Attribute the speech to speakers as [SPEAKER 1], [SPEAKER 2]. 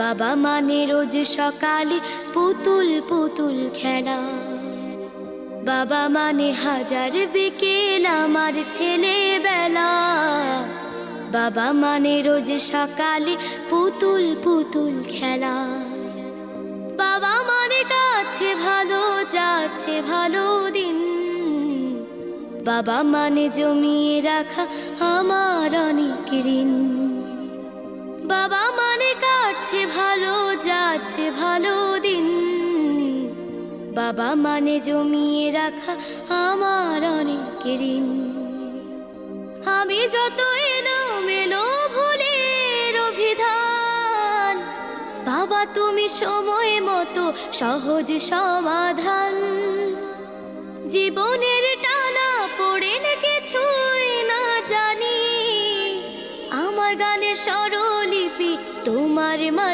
[SPEAKER 1] বাবা মানে রোজ সকালে পুতুল পুতুল খেলা। বাবা মানে হাজার বিকেল আমার ছেলেবেলা। বাবা মানে রোজ সকালে পুতুল পুতুল খেলা। বাবা মানে কাছে ভালো যাচ্ছে ভালো দিন। বাবা মানে জমিয়ে রাখা আমার অনেক ঋণ। বাবা যাচ্ছে ভালো দিন। বাবা মানে জমিয়ে রাখা আমার অনেক ঋণ। আমি যত এলো মেলো ভুলের অভিধান, বাবা তুমি সময় মতো সহজ সমাধান। জীবনের টানা পড়ে না কিছুই না জানি, আমার গানের স্বরলিপি তোমার মাঝে